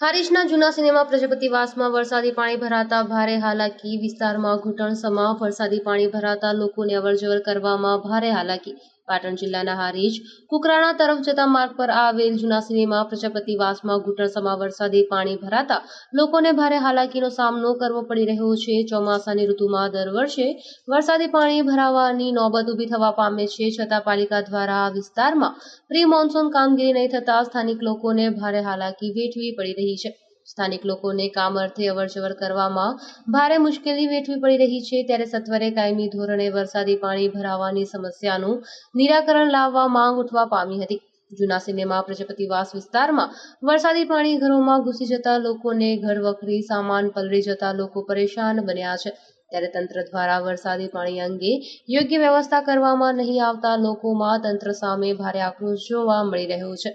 હારીજના જૂના સિનેમા પ્રજાપતિવાસમાં વરસાદી પાણી ભરાતા ભારે હાલાકી, વિસ્તારમાં ઘૂંટણસમા વરસાદી પાણી ભરાતા લોકોને અવરજવર કરવામાં ભારે હાલાકી. પાટણ જિલ્લાના હારીજ, કુકરાણા તરફ જતા માર્ગ પર આવેલ જૂના સિનેમા પ્રજાપતિવાસમાં ઘૂંટણસમા વરસાદી પાણી ભરાતા લોકોને ભારે હાલાકીનો સામનો કરવો પડી રહ્યો છે. ચોમાસાની ઋતુમાં દર વર્ષે વરસાદી પાણી ભરાવાની નોબત ઊભી થવા પામે છે. છતાં પાલિકા દ્વારા આ વિસ્તારમાં પ્રી મોન્સૂન કામગીરી નહીં થતા સ્થાનિક લોકોને ભારે હાલાકી વેઠવી પડી રહી છે. સ્થાનિક લોકોને કામ અર્થે અવરજવર કરવામાં ભારે મુશ્કેલી વેઠવી પડી રહી છે. ત્યારે સત્વરે કાયમી ધોરણે વરસાદી પાણી ભરાવાની સમસ્યાનું નિરાકરણ લાવવા માંગ ઉઠવા પામી હતી. જૂના સિનેમા પ્રજાપતિવાસ વિસ્તારમાં વરસાદી પાણી ઘરોમાં ઘૂસી જતા લોકોને ઘર વખરી સામાન પલળી જતા લોકો પરેશાન બન્યા છે. ત્યારે તંત્ર દ્વારા વરસાદી પાણી અંગે યોગ્ય વ્યવસ્થા કરવામાં નહીં આવતા લોકોમાં તંત્ર સામે ભારે આક્રોશ જોવા મળી રહ્યો છે.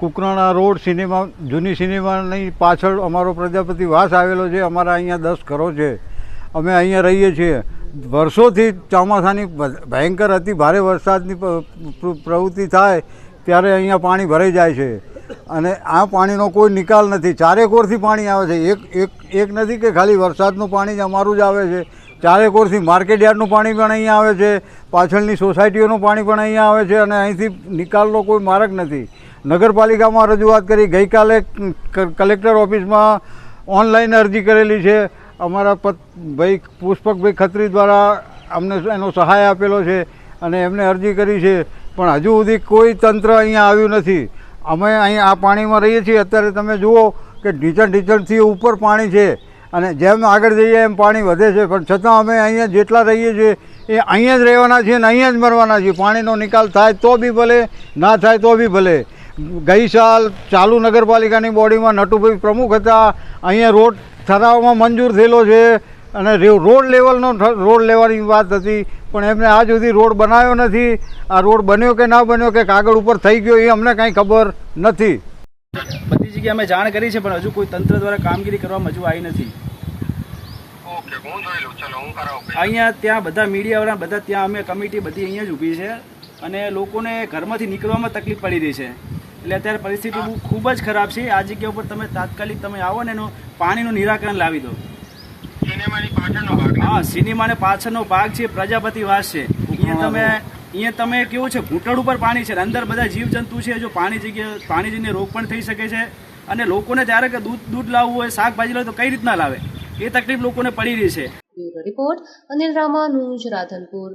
કુકરાણા રોડ સિનેમા, જૂની સિનેમાની પાછળ અમારો પ્રજાપતિ વાસ આવેલો છે, અમારા અહીંયા દસ ઘરો છે. અમે અહીંયા રહીએ છીએ. વર્ષોથી ચોમાસાની ભયંકર અતિ ભારે વરસાદની પ્રવૃત્તિ થાય ત્યારે અહીંયા પાણી ભરાઈ જાય છે. અને આ પાણીનો કોઈ નિકાલ નથી. ચારેકોરથી પાણી આવે છે. એક એક એક નથી કે ખાલી વરસાદનું પાણી જ અમારું જ આવે છે. ચારેકોરથી માર્કેટ યાર્ડનું પાણી પણ અહીંયા આવે છે. પાછળની સોસાયટીઓનું પાણી પણ અહીંયા આવે છે અને અહીંથી નિકાલનો કોઈ માર્ગ નથી. નગરપાલિકામાં રજૂઆત કરી. ગઈકાલે કલેક્ટર ઓફિસમાં ઓનલાઈન અરજી કરેલી છે. અમારા ભાઈ પુષ્પકભાઈ ખત્રી દ્વારા અમને એનો સહાય આપેલો છે અને એમને અરજી કરી છે. પણ હજુ સુધી કોઈ તંત્ર અહીંયા આવ્યું નથી. અમે અહીં આ પાણીમાં રહીએ છીએ. અત્યારે તમે જુઓ કે ઢીચણ ઢીચણથી ઉપર પાણી છે અને જેમ આગળ જઈએ એમ પાણી વધે છે. પણ છતાં અમે અહીંયા જેટલા રહીએ છીએ એ અહીંયા જ રહેવાના છીએ અને અહીંયા જ મરવાના છીએ. પાણીનો નિકાલ થાય તો બી ભલે, ના થાય તો બી ભલે. ગઈ સાલ ચાલુ નગરપાલિકાની બોડીમાં નટુભાઈ પ્રમુખ હતા. અહીંયા રોડ ઠરાવમાં મંજૂર થયેલો છે અને રોડ લેવલનો રોડ લેવાની વાત હતી પણ એમને આજ સુધી રોડ બનાવ્યો નથી. આ રોડ બન્યો કે ના બન્યો કે કાગળ ઉપર થઈ ગયો એ અમને કાંઈ ખબર નથી. બધી જગ્યાએ અમે જાણ કરી છે પણ હજુ કોઈ તંત્ર દ્વારા કામગીરી કરવામાં હજુ આવી નથી. ઓકે હું જોઈ લઉં. ચલો હું કરાવું અહીંયા ત્યાં બધા મીડિયાવાળા બધા ત્યાં અમે કમિટી બધી અહીંયા જ ઊભી છે અને લોકોને ઘરમાંથી નીકળવામાં તકલીફ પડી રહી છે. એટલે અત્યારે પરિસ્થિતિ બહુ ખૂબ જ ખરાબ છે. આ જગ્યા ઉપર તમે તાત્કાલિક તમે આવો ને એનું પાણીનું નિરાકરણ લાવી દો. સિનેમાની પાછળનો ભાગ ને? હા સિનેમાને પાછળનો ભાગ છે પ્રજાપતિ વાસ છે. અહીંયા તમે અહીંયા તમે કેવું છે ઘૂંટણ ઉપર પાણી છે અંદર બધા જીવજંતુ છે જો પાણી જગ્યા પાણી જઈને રોગ પણ થઈ શકે છે. અને લોકોને ત્યારે કે દૂધ દૂધ લાવવું હોય શાકભાજી લાવે તો કઈ રીતના લાવે? એ તકલીફ લોકોને પડી રહી છે. રિપોર્ટ અનિલ રામાનુજ રાધનપુર.